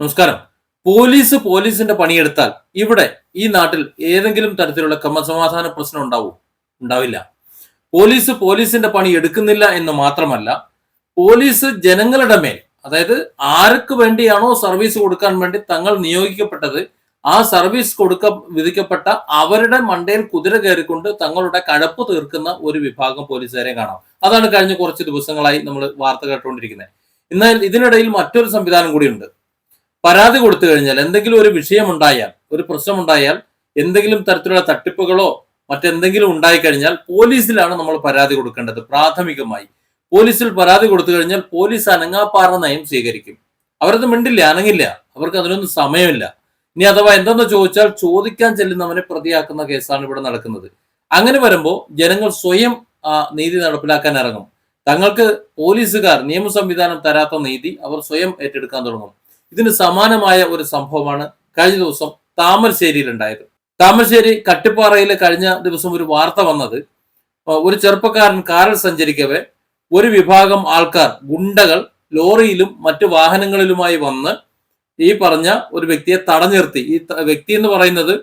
നമസ്കാരം. പോലീസ് പോലീസിന്റെ പണിയെടുത്താൽ ഇവിടെ ഈ നാട്ടിൽ ഏതെങ്കിലും തരത്തിലുള്ള ക്രമസമാധാന പ്രശ്നം ഉണ്ടാവും? ഉണ്ടാവില്ല. പോലീസ് പോലീസിന്റെ പണി എടുക്കുന്നില്ല എന്ന് മാത്രമല്ല പോലീസ് ജനങ്ങളുടെ മേൽ അതായത് ആർക്ക് വേണ്ടിയാണോ സർവീസ് കൊടുക്കാൻ വേണ്ടി തങ്ങൾ നിയോഗിക്കപ്പെട്ടത് ആ സർവീസ് കൊടുക്ക വിധിക്കപ്പെട്ട അവരുടെ മണ്ടയിൽ കുതിര കയറിക്കൊണ്ട് തങ്ങളുടെ കഴപ്പ് തീർക്കുന്ന ഒരു വിഭാഗം പോലീസുകാരെ കാണാം. അതാണ് കഴിഞ്ഞ കുറച്ച് ദിവസങ്ങളായി നമ്മൾ വാർത്ത കേട്ടുകൊണ്ടിരിക്കുന്നത്. എന്നാൽ ഇതിനിടയിൽ മറ്റൊരു സംവിധാനം കൂടിയുണ്ട്. പരാതി കൊടുത്തു കഴിഞ്ഞാൽ എന്തെങ്കിലും ഒരു വിഷയമുണ്ടായാൽ ഒരു പ്രശ്നമുണ്ടായാൽ എന്തെങ്കിലും തരത്തിലുള്ള തട്ടിപ്പുകളോ മറ്റെന്തെങ്കിലും ഉണ്ടായി കഴിഞ്ഞാൽ പോലീസിലാണ് നമ്മൾ പരാതി കൊടുക്കേണ്ടത് പ്രാഥമികമായി. പോലീസിൽ പരാതി കൊടുത്തു കഴിഞ്ഞാൽ പോലീസ് അനങ്ങാപ്പാറ നയം സ്വീകരിക്കും. അവരത് മിണ്ടില്ല അനങ്ങില്ല. അവർക്ക് അതിനൊന്നും സമയമില്ല. ഇനി അഥവാ എന്തെന്ന് ചോദിച്ചാൽ ചോദിക്കാൻ ചെല്ലുന്നവനെ പ്രതിയാക്കുന്ന കേസാണ് ഇവിടെ നടക്കുന്നത്. അങ്ങനെ വരുമ്പോൾ ജനങ്ങൾ സ്വയം നീതി നടപ്പിലാക്കാൻ ഇറങ്ങും. തങ്ങൾക്ക് പോലീസുകാർ നിയമ സംവിധാനം തരാത്ത നീതി അവർ സ്വയം ഏറ്റെടുക്കാൻ തുടങ്ങും. ഇതിന് സമാനമായ ഒരു സംഭവമാണ് കഴിഞ്ഞ ദിവസം താമരശ്ശേരിയിൽ ഉണ്ടായത് താമരശ്ശേരി കട്ടിപ്പാറയിൽ കഴിഞ്ഞ ദിവസം ഒരു വാർത്ത വന്നത് ഒരു ചെറുപ്പക്കാരൻ കാറിൽ സഞ്ചരിക്കവേ ഒരു വിഭാഗം ആൾക്കാർ ഗുണ്ടകൾ ലോറിയിലും മറ്റു വാഹനങ്ങളിലുമായി വന്ന് ഈ പറഞ്ഞ ഒരു വ്യക്തിയെ തടഞ്ഞിർത്തി. ഈ വ്യക്തി എന്ന് പറയുന്നത്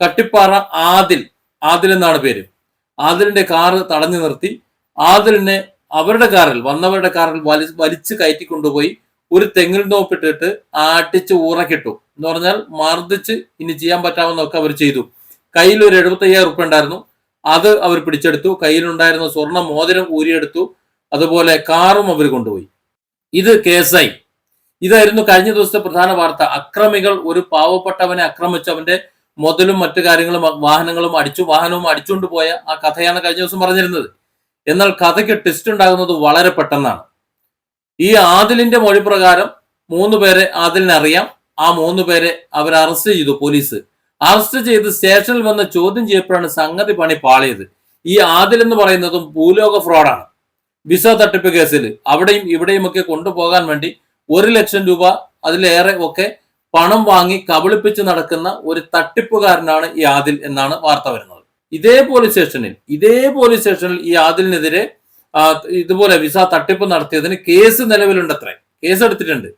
കട്ടിപ്പാറ ആദിൽ ആദിൽ എന്നാണ് പേര്. ആദിലിന്റെ കാറ് തടഞ്ഞു നിർത്തി ആദിലിനെ അവരുടെ കാറിൽ വന്നവരുടെ കാറിൽ വലി വലിച്ചു കയറ്റി കൊണ്ടുപോയി ഒരു തെങ്ങിൽ നോപ്പിട്ടിട്ട് ആട്ടിച്ച് ഊറക്കിട്ടു. എന്ന് പറഞ്ഞാൽ മർദ്ദിച്ച് ഇനി ചെയ്യാൻ പറ്റാവുന്നതൊക്കെ അവർ ചെയ്തു. കയ്യിൽ ഒരു എഴുപത്തയ്യായിരം ഉറുപ്പ ഉണ്ടായിരുന്നു. അത് അവർ പിടിച്ചെടുത്തു. കയ്യിലുണ്ടായിരുന്ന സ്വർണ മോതിരം ഊരിയെടുത്തു. അതുപോലെ കാറും അവർ കൊണ്ടുപോയി. ഇത് കേസായി ഇതായിരുന്നു കഴിഞ്ഞ ദിവസത്തെ പ്രധാന വാർത്ത. അക്രമികൾ ഒരു പാവപ്പെട്ടവനെ ആക്രമിച്ച് അവന്റെ മുതലും മറ്റു കാര്യങ്ങളും വാഹനങ്ങളും അടിച്ചു വാഹനവും അടിച്ചുകൊണ്ട് പോയ ആ കഥയാണ് കഴിഞ്ഞ ദിവസം പറഞ്ഞിരുന്നത്. എന്നാൽ കഥയ്ക്ക് ടെസ്റ്റ് ഉണ്ടാകുന്നത് വളരെ പെട്ടെന്നാണ്. ഈ ആദിലിന്റെ മൊഴി പ്രകാരം മൂന്ന് പേരെ ആദിലിനെ അറിയാം. ആ മൂന്ന് പേരെ അവർ അറസ്റ്റ് ചെയ്തു പോലീസ്. അറസ്റ്റ് ചെയ്ത് സ്റ്റേഷനിൽ വന്ന് ചോദ്യം ചെയ്യപ്പോഴാണ് സംഗതി പണി പാളിയത്. ഈ ആദിൽ എന്ന് പറയുന്നതും ഭൂലോക ഫ്രോഡാണ്. വിസ തട്ടിപ്പ് കേസിൽ അവിടെയും ഇവിടെയും ഒക്കെ കൊണ്ടുപോകാൻ വേണ്ടി ഒരു ലക്ഷം രൂപ അതിലേറെ ഒക്കെ പണം വാങ്ങി കബളിപ്പിച്ച് നടക്കുന്ന ഒരു തട്ടിപ്പുകാരനാണ് ഈ ആദിൽ എന്നാണ് വാർത്ത വരുന്നത്. ഇതേ പോലീസ് സ്റ്റേഷനിൽ ഇതേ പോലീസ് സ്റ്റേഷനിൽ ഈ ആദിലിനെതിരെ ഇതുപോലെ വിസ തട്ടിപ്പ് നടത്തിയതിന് കേസ് നിലവിലുണ്ടത്രേ. കേസ് എടുത്തിട്ടുണ്ട്.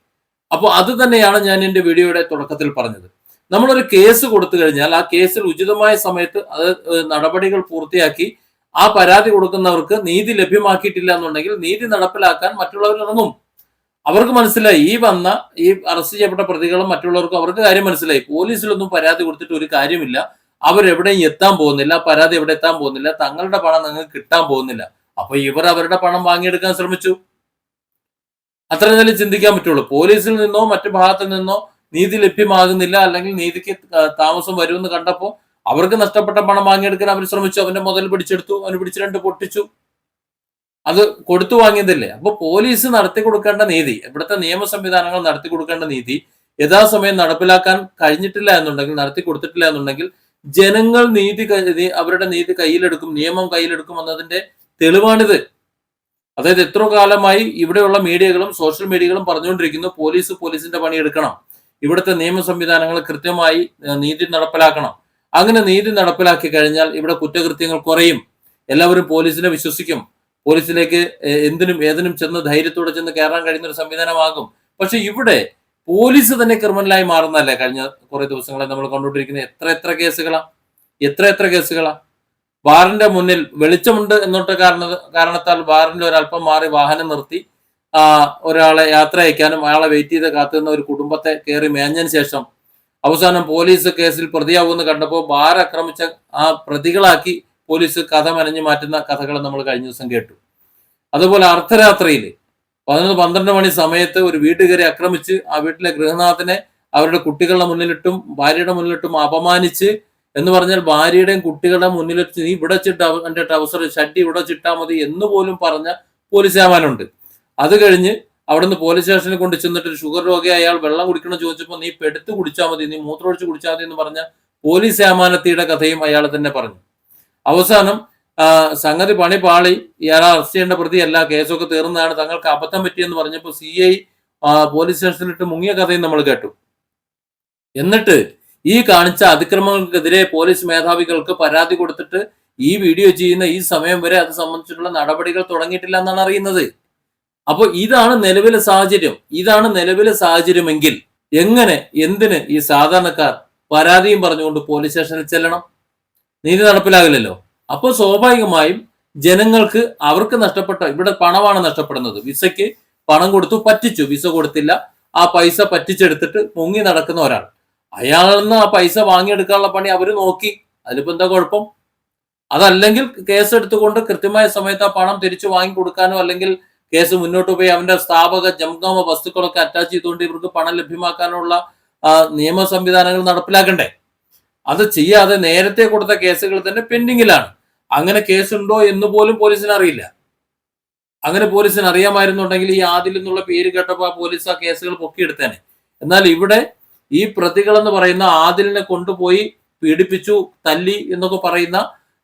അപ്പോൾ അത് തന്നെയാണ് ഞാൻ എന്റെ വീഡിയോയുടെ തുടക്കത്തിൽ പറഞ്ഞത്. നമ്മളൊരു കേസ് കൊടുത്തു കഴിഞ്ഞാൽ ആ കേസിൽ ഉചിതമായ സമയത്ത് അത് നടപടികൾ പൂർത്തിയാക്കി ആ പരാതി കൊടുക്കുന്നവർക്ക് നീതി ലഭ്യമാക്കിയിട്ടില്ല എന്നുണ്ടെങ്കിൽ നീതി നടപ്പിലാക്കാൻ മറ്റുള്ളവർ ഇറങ്ങും. അവർക്ക് മനസ്സിലായി. ഈ വന്ന ഈ അറസ്റ്റ് ചെയ്യപ്പെട്ട പ്രതികളും മറ്റുള്ളവർക്കും അവർക്ക് കാര്യം മനസ്സിലായി. പോലീസിലൊന്നും പരാതി കൊടുത്തിട്ട് ഒരു കാര്യമില്ല. അവരെവിടെയും എത്താൻ പോകുന്നില്ല. പരാതി എവിടെ എത്താൻ പോകുന്നില്ല. തങ്ങളുടെ പണം നിങ്ങൾക്ക് കിട്ടാൻ പോകുന്നില്ല. അപ്പൊ ഇവർ അവരുടെ പണം വാങ്ങിയെടുക്കാൻ ശ്രമിച്ചു. അത്ര തന്നെ ചിന്തിക്കാൻ പറ്റുള്ളൂ. പോലീസിൽ നിന്നോ മറ്റു ഭാഗത്തു നിന്നോ നീതി ലഭ്യമാകുന്നില്ല. അല്ലെങ്കിൽ നീതിക്ക് താമസം വരുമെന്ന് കണ്ടപ്പോൾ അവർക്ക് നഷ്ടപ്പെട്ട പണം വാങ്ങിയെടുക്കാൻ അവർ ശ്രമിച്ചു. അവന്റെ മുതൽ പിടിച്ചെടുത്തു. അവന് പിടിച്ച് രണ്ട് പൊട്ടിച്ചു. അത് കൊടുത്തു വാങ്ങിയതല്ലേ? അപ്പൊ പോലീസ് നടത്തി കൊടുക്കേണ്ട നീതി ഇവിടുത്തെ നിയമ സംവിധാനങ്ങൾ നടത്തി കൊടുക്കേണ്ട നീതി യഥാസമയം നടപ്പിലാക്കാൻ കഴിഞ്ഞിട്ടില്ല എന്നുണ്ടെങ്കിൽ നടത്തി കൊടുത്തിട്ടില്ല എന്നുണ്ടെങ്കിൽ ജനങ്ങൾ നീതി അവരുടെ നീതി കയ്യിലെടുക്കും നിയമം കയ്യിലെടുക്കും എന്നതിന്റെ തെളിവാണിത്. അതായത് എത്ര കാലമായി ഇവിടെയുള്ള മീഡിയകളും സോഷ്യൽ മീഡിയകളും പറഞ്ഞുകൊണ്ടിരിക്കുന്നു പോലീസ് പോലീസിന്റെ പണി എടുക്കണം. ഇവിടുത്തെ നിയമ സംവിധാനങ്ങൾ കൃത്യമായി നീതി നടപ്പിലാക്കണം. അങ്ങനെ നീതി നടപ്പിലാക്കി കഴിഞ്ഞാൽ ഇവിടെ കുറ്റകൃത്യങ്ങൾ കുറയും. എല്ലാവരും പോലീസിനെ വിശ്വസിക്കും. പോലീസിലേക്ക് എന്തിനും ഏതിനും ചെന്ന് ധൈര്യത്തോടെ ചെന്ന് കയറാൻ കഴിയുന്ന ഒരു സംവിധാനമാകും. പക്ഷെ ഇവിടെ പോലീസ് തന്നെ ക്രിമിനലായി മാറുന്നതല്ലേ? കഴിഞ്ഞ കുറെ ദിവസങ്ങളെ നമ്മൾ കണ്ടുകൊണ്ടിരിക്കുന്ന എത്ര എത്ര കേസുകളാ? എത്ര എത്ര കേസുകളാ? ബാറിന്റെ മുന്നിൽ വെളിച്ചമുണ്ട് എന്നൊട്ട് കാരണ കാരണത്താൽ ബാറിന്റെ ഒരല്പം മാറി വാഹനം നിർത്തി ഒരാളെ യാത്ര അയക്കാനും അയാളെ വെയിറ്റ് ചെയ്ത് കാത്തുനിന്ന ഒരു കുടുംബത്തെ കയറി മേഞ്ഞതിന് ശേഷം അവസാനം പോലീസ് കേസിൽ പ്രതിയാവുമെന്ന് കണ്ടപ്പോൾ ബാർ ആക്രമിച്ച ആ പ്രതികളാക്കി പോലീസ് കഥ മനഞ്ഞു മാറ്റുന്ന കഥകൾ നമ്മൾ കഴിഞ്ഞ ദിവസം കേട്ടു. അതുപോലെ അർദ്ധരാത്രിയിൽ പതിനൊന്ന് പന്ത്രണ്ട് മണി സമയത്ത് ഒരു വീട്ടുകാരെ ആക്രമിച്ച് ആ വീട്ടിലെ ഗൃഹനാഥനെ അവരുടെ കുട്ടികളുടെ മുന്നിലിട്ടും ഭാര്യയുടെ മുന്നിലിട്ടും അപമാനിച്ച് എന്ന് പറഞ്ഞാൽ ഭാര്യയുടെയും കുട്ടികളുടെ മുന്നിലിട്ട് നീ ഇവിടെ ചിട്ട എന്റെ ട്രൗസർ ഷട്ടി ഇവിടെ ചിട്ടാ മതി എന്ന് പോലും പറഞ്ഞ പോലീസ് ആവാനുണ്ട് അത് കഴിഞ്ഞ് അവിടുന്ന് പോലീസ് സ്റ്റേഷനിൽ കൊണ്ട് ചെന്നിട്ട് ഒരു ഷുഗർ രോഗി അയാൾ വെള്ളം കുടിക്കണം ചോദിച്ചപ്പോൾ നീ പെടുത്ത് കുടിച്ചാൽ മതി നീ മൂത്രമൊഴിച്ച് കുടിച്ചാൽ മതി എന്ന് പറഞ്ഞ പോലീസ് ഏമാനത്തിയുടെ കഥയും അയാൾ തന്നെ പറഞ്ഞു. അവസാനം സംഗതി പണി പാളി ഇയാളെ അറസ്റ്റ് ചെയ്യേണ്ട പ്രതിയല്ല കേസൊക്കെ തീർന്നതാണ് തങ്ങൾക്ക് അബദ്ധം പറ്റിയെന്ന് പറഞ്ഞപ്പോൾ സി ഐ പോലീസ് സ്റ്റേഷനിലിട്ട് മുങ്ങിയ കഥയും നമ്മൾ കേട്ടു. എന്നിട്ട് ഈ കാണിച്ച അതിക്രമങ്ങൾക്കെതിരെ പോലീസ് മേധാവികൾക്ക് പരാതി കൊടുത്തിട്ട് ഈ വീഡിയോ ചെയ്യുന്ന ഈ സമയം വരെ അത് സംബന്ധിച്ചിട്ടുള്ള നടപടികൾ തുടങ്ങിയിട്ടില്ല എന്നാണ് അറിയുന്നത്. അപ്പോൾ ഇതാണ് നിലവിലെ സാഹചര്യം. ഇതാണ് നിലവിലെ സാഹചര്യമെങ്കിൽ എങ്ങനെ എന്തിന് ഈ സാധാരണക്കാർ പരാതിയും പറഞ്ഞുകൊണ്ട് പോലീസ് സ്റ്റേഷനിൽ ചെല്ലണം? നീതി നടപ്പിലാകില്ലല്ലോ. അപ്പോൾ സ്വാഭാവികമായും ജനങ്ങൾക്ക് അവർക്ക് നഷ്ടപ്പെട്ട ഇവിടെ പണമാണ് നഷ്ടപ്പെടുന്നത്. വിസയ്ക്ക് പണം കൊടുത്തു പറ്റിച്ചു. വിസ കൊടുത്തില്ല. ആ പൈസ പറ്റിച്ചെടുത്തിട്ട് മുങ്ങി നടക്കുന്ന ഒരാൾ. അയാളിൽ നിന്ന് ആ പൈസ വാങ്ങിയെടുക്കാനുള്ള പണി അവർ നോക്കി. അതിലിപ്പോ എന്താ കുഴപ്പം? അതല്ലെങ്കിൽ കേസ് എടുത്തുകൊണ്ട് കൃത്യമായ സമയത്ത് ആ പണം തിരിച്ചു വാങ്ങി കൊടുക്കാനോ അല്ലെങ്കിൽ കേസ് മുന്നോട്ട് പോയി അവന്റെ സ്ഥാപക ജംഗമ വസ്തുക്കളൊക്കെ അറ്റാച്ച് ചെയ്തുകൊണ്ട് ഇവർക്ക് പണം ലഭ്യമാക്കാനുള്ള നിയമ സംവിധാനങ്ങൾ നടപ്പിലാക്കണ്ടേ? അത് ചെയ്യാതെ നേരത്തെ കൊടുത്ത കേസുകൾ തന്നെ പെൻഡിങ്ങിലാണ്. അങ്ങനെ കേസുണ്ടോ എന്ന് പോലും പോലീസിന് അറിയില്ല. അങ്ങനെ പോലീസിന് അറിയാമായിരുന്നുണ്ടെങ്കിൽ ഈ ആദിൽ എന്നുള്ള പേര് കേട്ടപ്പോൾ ആ പോലീസ് ആ കേസുകൾ പൊക്കിയെടുത്തേനെ. എന്നാൽ ഇവിടെ ഈ പ്രതികൾ എന്ന് പറയുന്ന ആദിലിനെ കൊണ്ടുപോയി പീഡിപ്പിച്ചു തല്ലി എന്നൊക്കെ പറയുന്ന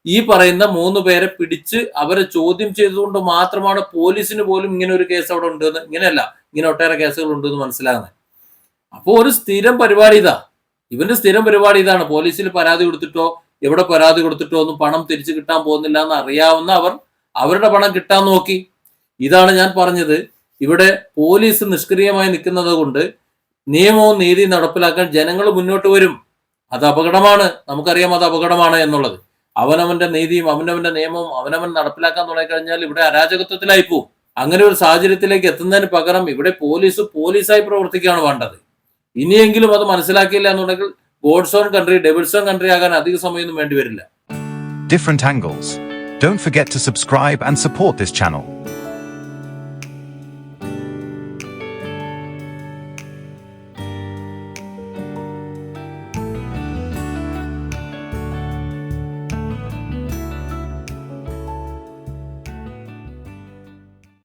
ഈ പറയുന്ന മൂന്ന് പേരെ പിടിച്ച് അവരെ ചോദ്യം ചെയ്തുകൊണ്ട് മാത്രമാണ് പോലീസിന് പോലും ഇങ്ങനെ ഒരു കേസ് അവിടെ ഉണ്ടെന്ന് ഇങ്ങനെയല്ല ഇങ്ങനെ ഒട്ടേറെ കേസുകൾ ഉണ്ടെന്ന് മനസ്സിലാകുന്നത്. അപ്പോൾ ഒരു സ്ഥിരം പരിപാടി ഇതാ. ഇവന്റെ സ്ഥിരം പരിപാടി ഇതാണ്. പോലീസിൽ പരാതി കൊടുത്തിട്ടോ എവിടെ പരാതി കൊടുത്തിട്ടോ ഒന്നും പണം തിരിച്ചു കിട്ടാൻ പോകുന്നില്ല എന്ന് അറിയാവുന്ന അവർ അവരുടെ പണം കിട്ടാൻ നോക്കി. ഇതാണ് ഞാൻ പറഞ്ഞത്. ഇവിടെ പോലീസ് നിഷ്ക്രിയമായി നിൽക്കുന്നത് കൊണ്ട് നിയമവും നീതി നടപ്പിലാക്കാൻ ജനങ്ങൾ മുന്നോട്ട് വരും. അത് അപകടമാണ്. നമുക്കറിയാം അത് അപകടമാണ് എന്നുള്ളത്. അവനവന്റെ നീതിയും അവനവന്റെ നിയമവും അവനവൻ നടപ്പിലാക്കാൻ തുടങ്ങിക്കഴിഞ്ഞാൽ ഇവിടെ അരാജകത്വത്തിലായി പോവും അങ്ങനെ ഒരു സാഹചര്യത്തിലേക്ക് എത്തുന്നതിന് പകരം ഇവിടെ പോലീസ് പോലീസായി പ്രവർത്തിക്കുകയാണ് വേണ്ടത്. ഇനിയെങ്കിലും അത് മനസ്സിലാക്കിയില്ല എന്നുണ്ടെങ്കിൽ God's own country devil's own country ആകാൻ അധിക സമയമൊന്നും വേണ്ടി വരില്ല different angles forget to subscribe and support this channel.